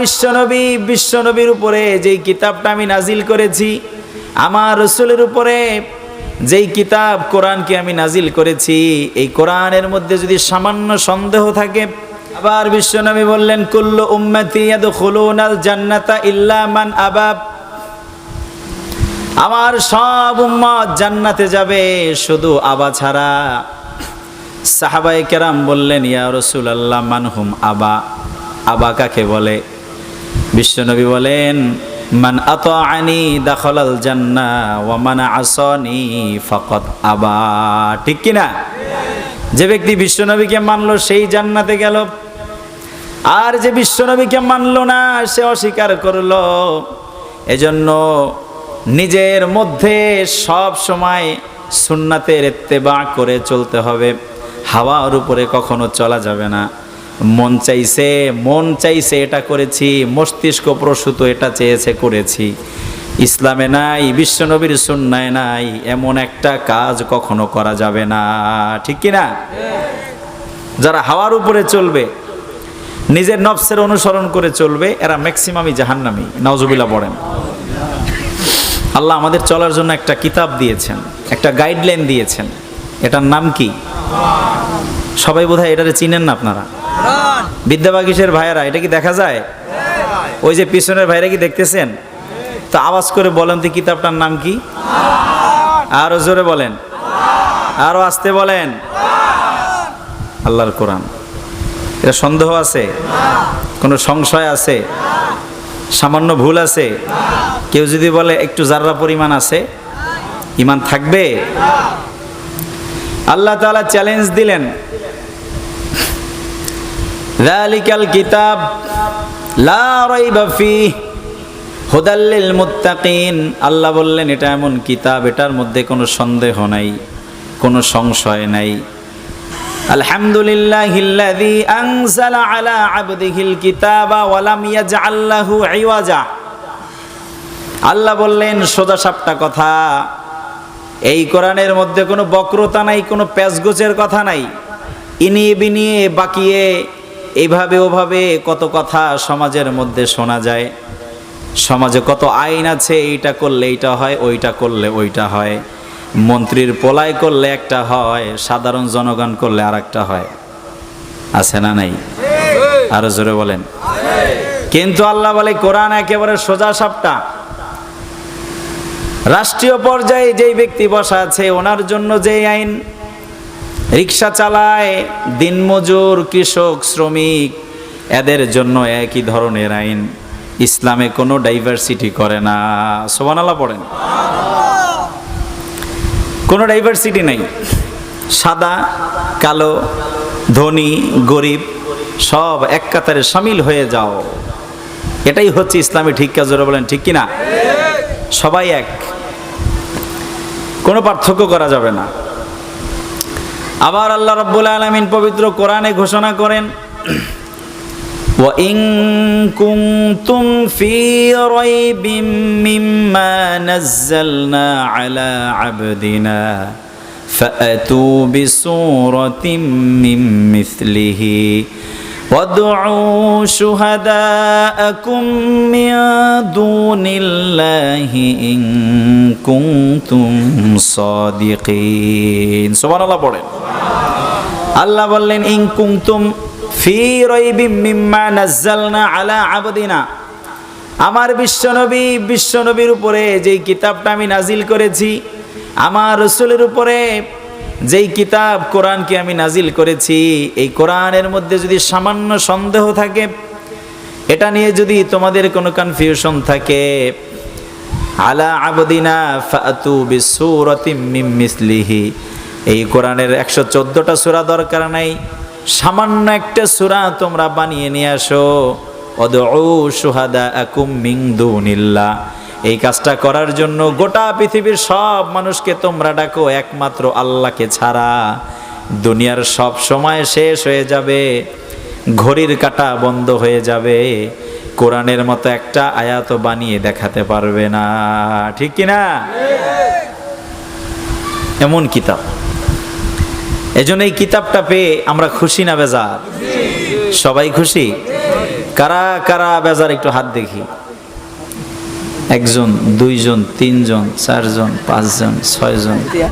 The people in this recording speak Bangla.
বিশ্বনবী, বিশ্বনবীর উপরে যেই কিতাবটা আমি নাজিল করেছি, আমার রসুলের উপরে যেই কিতাব কোরআনকে আমি নাজিল করেছি, এই কোরআনের মধ্যে যদি সামান্য সন্দেহ থাকে, আবার বিশ্বনবী বললেন, কুল্লু উম্মতি জান্নাতা ইল্লা মান আবাব আমার সব উম্মত জান্নাতে যাবে শুধু আবা ছাড়া। সাহাবাই কেরাম বললেন, ইয়া রসুল আল্লাহ মানহুম আবা? আবা কাকে বলে? বিশ্বনবী বলেন, মান আত আনি দাখলাল জান্না ওয়া মান আসনি ফকত আবা। ঠিক কিনা? যে ব্যক্তি বিশ্বনবীকে মানলো, সেই জান্নাতে গেল। আর যে বিশ্বনবীকে মানলো না, সে অস্বীকার করল। এজন্য নিজের মধ্যে সব সময় সুন্নাতের এত্তেবা করে চলতে হবে। হাওয়ার উপরে কখনো চলা যাবে না। মন চাইছে মন চাইছে এটা করেছি, মস্তিষ্ক প্রসূত এটা চেয়েছে করেছি। ইসলামে নাই, বিশ্বনবীর সুন্নায় নাই, এমন একটা কাজ কখনো করা যাবে না। ঠিক কি না যারা হাওয়ার উপরে চলবে, নিজের নফসের অনুসরণ করে চলবে, এরা ম্যাক্সিমামই জাহান্নামি। নওজুবিল্লা পড়েন। আল্লাহ আমাদের চলার জন্য একটা কিতাব দিয়েছেন, একটা গাইডলাইন দিয়েছেন। এটার নাম কি? সবাই বোধহয় এটারে চিনেন না আপনারা। বিদ্যাবাগিসের ভাইয়েরা এটা কি দেখা যায়? ওই যে পিছনের ভাইরা কি দেখতেছেন? তো আওয়াজ করে বলেন তো কিতাবটার নাম কি? আরও জোরে বলেন। আরও আসতে বলেন। আল্লাহর কোরআন। এটা সন্দেহ আছে? কোনো সংশয় আছে? সামান্য ভুল আছে? কেউ যদি বলে একটু জাররা পরিমাণ আছে ইমান থাকবে? আল্লাহ তাআলা চ্যালেঞ্জ দিলেন। যালিকাল কিতাব লা রাইবা ফিহ হুদাল্লিল মুত্তাকিন আল্লাহ বললেন, এটা এমন কিতাব, এটার মধ্যে কোনো সন্দেহ নাই, কোনো সংশয় নাই। আলহামদুলিল্লাহিল্লাযী আনজালা আলা আবদিহিল কিতাবা ওয়া লাম ইয়াজআল লাহু ইওয়াজা। আল্লাহ বললেন, সোজা সাপটা কথা, এই কোরআনের মধ্যে কোনো বক্রতা নাই, কোনো প্যাচগোচের কথা নাই। ইনিয়ে বিনিয়ে বাকিয়ে এইভাবে ওভাবে কত কথা সমাজের মধ্যে শোনা যায়। সমাজে কত আইন আছে, এইটা করলে এইটা হয়, ওইটা করলে ওইটা হয়। মন্ত্রীর পোলাই করলে একটা হয়, সাধারণ জনগণ করলে আর একটা হয়। আছে না নাই? আরও জোরে বলেন। কিন্তু আল্লাহ বলে, কোরআন একেবারে সোজা সাপটা। রাষ্ট্রীয় পর্যায়ে যেই ব্যক্তি বসা আছে, ওনার জন্য যে আইন রিক্সা চালায় দিনমজুর কৃষক, শ্রমিক, এদের জন্য একই ধরনের আইন। ইসলামে কোনো ডাইভার্সিটি করে না। সোবানাল্লাহ পড়েন। কোনো ডাইভার্সিটি নেই। সাদা, কালো, ধনী, গরিব, সব এক কাতারে সামিল হয়ে যাও। এটাই হচ্ছে ইসলামী ঠিক কাজ বলেন, ঠিক কিনা? সবাই এক। কোনো পার্থক্য করা যাবে না। আবার আল্লাহ রাব্বুল আলামিন পবিত্র কোরআনে ঘোষণা করেন وإن كنتم في ريب مما نزلنا على عبدنا فأتوا بسورة من مثله وادعوا شهداءكم من دون الله إن كنتم صادقين سبحان الله পড়েন আল্লাহ বললেন, ইন কুনতুম ফি আলা আবদিনা। আমার বিশ্বনবী, বিশ্বনবীর উপরে যেই কিতাবটা আমি নাজিল করেছি, আমার রসুলের উপরে যেই কিতাব কোরআনকে আমি নাজিল করেছি, এই কোরআনের মধ্যে যদি সামান্য সন্দেহ থাকে, এটা নিয়ে যদি তোমাদের কোনো কনফিউশন থাকে, আলা আবদিনা ফাতু বিসূরাতিম মিম মিসলিহি। এই কোরআনের একশো চোদ্দোটা সূরা দরকার নাই। সামান্য একটা সূরা তোমরা বানিয়ে নিয়ে আসো। সুহাদা এই কাজটা করার জন্য গোটা পৃথিবীর সব মানুষকে তোমরা ডাকো, একমাত্র আল্লাহকে ছাড়া। দুনিয়ার সব সময় শেষ হয়ে যাবে, ঘড়ির কাটা বন্ধ হয়ে যাবে। কোরআনের মতো একটা আয়াত বানিয়ে দেখাতে পারবে না। ঠিক কি না এমন কিতাব। এজন্য এই কিতাবটা পেয়ে আমরা খুশি না বেজার? সবাই খুশি? কারা কারা বেজার একটু হাত দেখি। একজন, দুইজন, তিনজন, চারজন, পাঁচজন, ছয়জন।